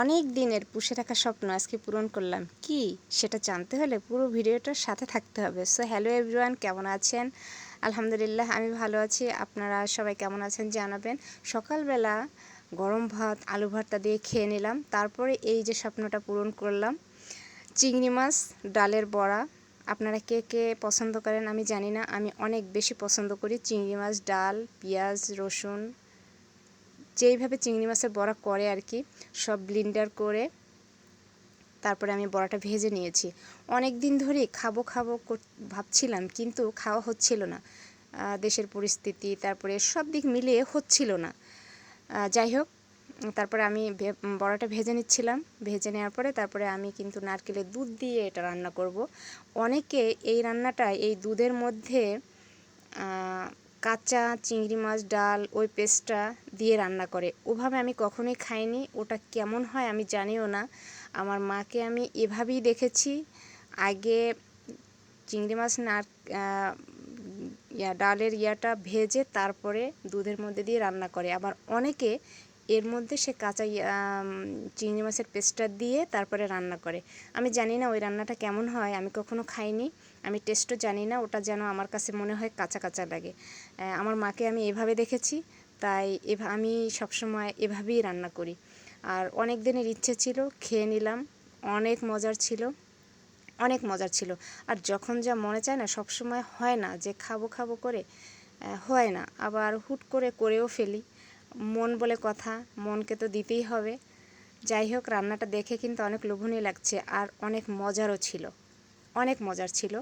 অনেক দিনের পুষে রাখা স্বপ্ন আজকে পূরণ করলাম। কি? সেটা জানতে হলে পুরো ভিডিওটার সাথে থাকতে হবে। সো হ্যালো এভরিওয়ান কেমন আছেন? আলহামদুলিল্লাহ, আমি ভালো আছি। আপনারা সবাই কেমন আছেন জানাবেন। সকালবেলা গরম ভাত, আলু ভর্তা দিয়ে খেয়ে নিলাম। তারপরে এই যে স্বপ্নটা পূরণ করলাম, চিংড়ি মাছ, ডালের বড়া। আপনারা কে কে পছন্দ করেন আমি জানি না। আমি অনেক বেশি পছন্দ করি চিংড়ি মাছ, ডাল, পেঁয়াজ, রসুন। যেইভাবে চিংড়ি মাছের বড়া করে আর কি সব ব্লিন্ডার করে তারপরে আমি বড়াটা ভেজে নিয়েছি। অনেক দিন ধরেই খাব খাব ভাবছিলাম, কিন্তু খাওয়া হচ্ছিল না। দেশের পরিস্থিতি, তারপরে সব দিক মিলিয়ে হচ্ছিল না। যাই হোক, তারপরে আমি বড়াটা ভেজে নিচ্ছিলাম। ভেজে নেওয়ার পরে তারপরে আমি কিন্তু নারকেলের দুধ দিয়ে এটা রান্না করব। অনেকে এই রান্নাটা এই দুধের মধ্যে কাঁচা চিংড়ি মাছ, ডাল, ওই পেস্টটা দিয়ে রান্না করে। ওভাবে আমি কখনোই খাইনি, ওটা কেমন হয় আমি জানিও না। আমার মাকে আমি এভাবেই দেখেছি। আগে চিংড়ি মাছ না ইয়া, ডালের ইয়াটা ভেজে তারপরে দুধের মধ্যে দিয়ে রান্না করে। আবার অনেকে এর মধ্যে সে কাঁচা চিংড়ি মাছের পেস্টটা দিয়ে তারপরে রান্না করে। আমি জানি না ওই রান্নাটা কেমন হয়, আমি কখনো খাইনি। আমি টেস্টও জানি না, ওটা যেন আমার কাছে মনে হয় কাঁচা কাঁচা লাগে। আমার মাকে আমি এভাবে দেখেছি, তাই এভা, আমি সবসময় এভাবেই রান্না করি। আর অনেক দিনের ইচ্ছে ছিল, খেয়ে নিলাম, অনেক মজার ছিল, অনেক মজার ছিল। আর যখন যা মনে চায় না, সবসময় হয় না যে খাব খাব করে হয় না। আবার হুট করে করেও ফেলি। মন বলে কথা, মনকে তো দিতেই হবে। যাই হোক, রান্নাটা দেখে কিন্তু অনেক লোভনীয় লাগছে, আর অনেক মজারও ছিল। অনেক মজার ছিল।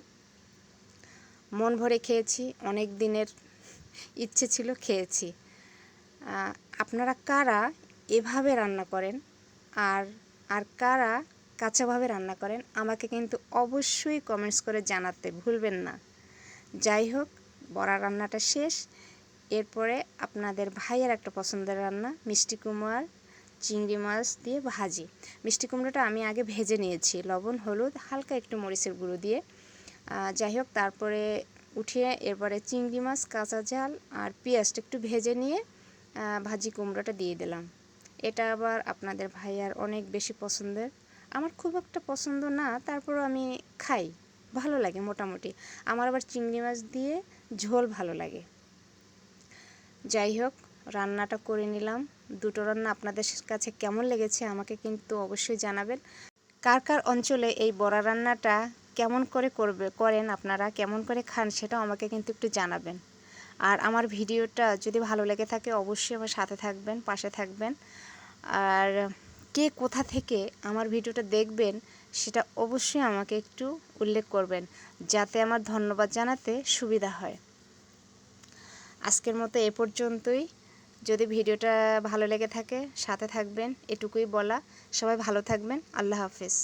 মন ভরে খেয়েছি, অনেক দিনের ইচ্ছে ছিল খেয়েছি। আপনারা কারা এভাবে রান্না করেন? আর আর কারা কাঁচাভাবে রান্না করেন? আমাকে কিন্তু অবশ্যই কমেন্টস করে জানাতে ভুলবেন না। যাই হোক, বড়া রান্নাটা শেষ। এরপরে আপনাদের ভাইয়ের একটা পছন্দের রান্না, মিষ্টি কুমড়ার চিংড়ি মাছ দিয়ে ভাজি। মিষ্টি কুমড়োটা আমি আগে ভেজে নিয়েছি, লবণ, হলুদ, হালকা একটু মরিচের গুঁড়ো দিয়ে। যাই হোক তারপরে উঠিয়ে এরপরে চিংড়ি মাছ, কাঁচা ঝাল আর পেঁয়াজটা একটু ভেজে নিয়ে ভাজি কুমড়োটা দিয়ে দিলাম। এটা আবার আপনাদের ভাইয়ার অনেক বেশি পছন্দের। আমার খুব একটা পছন্দ না, তারপরও আমি খাই, ভালো লাগে মোটামুটি। আমার আবার চিংড়ি মাছ দিয়ে ঝোল ভালো লাগে। যাই হোক রান্নাটা করে নিলাম। দুটো রান্না আপনাদের কাছে কেমন লেগেছে আমাকে কিন্তু অবশ্যই জানাবেন। কার কার অঞ্চলে এই বড়া রান্নাটা কেমন করে করবে, করেন আপনারা, কেমন করে খান সেটাও আমাকে কিন্তু একটু জানাবেন। আর আমার ভিডিওটা যদি ভালো লেগে থাকে অবশ্যই আমার সাথে থাকবেন, পাশে থাকবেন। আর কে কোথা থেকে আমার ভিডিওটা দেখবেন সেটা অবশ্যই আমাকে একটু উল্লেখ করবেন, যাতে আমার ধন্যবাদ জানাতে সুবিধা হয়। আজকের মতো এ পর্যন্তই। যদি ভিডিওটা ভালো লেগে থাকে, সাথে থাকবেন, এটুকুই বলা। সবাই ভালো থাকবেন। আল্লাহ হাফিজ।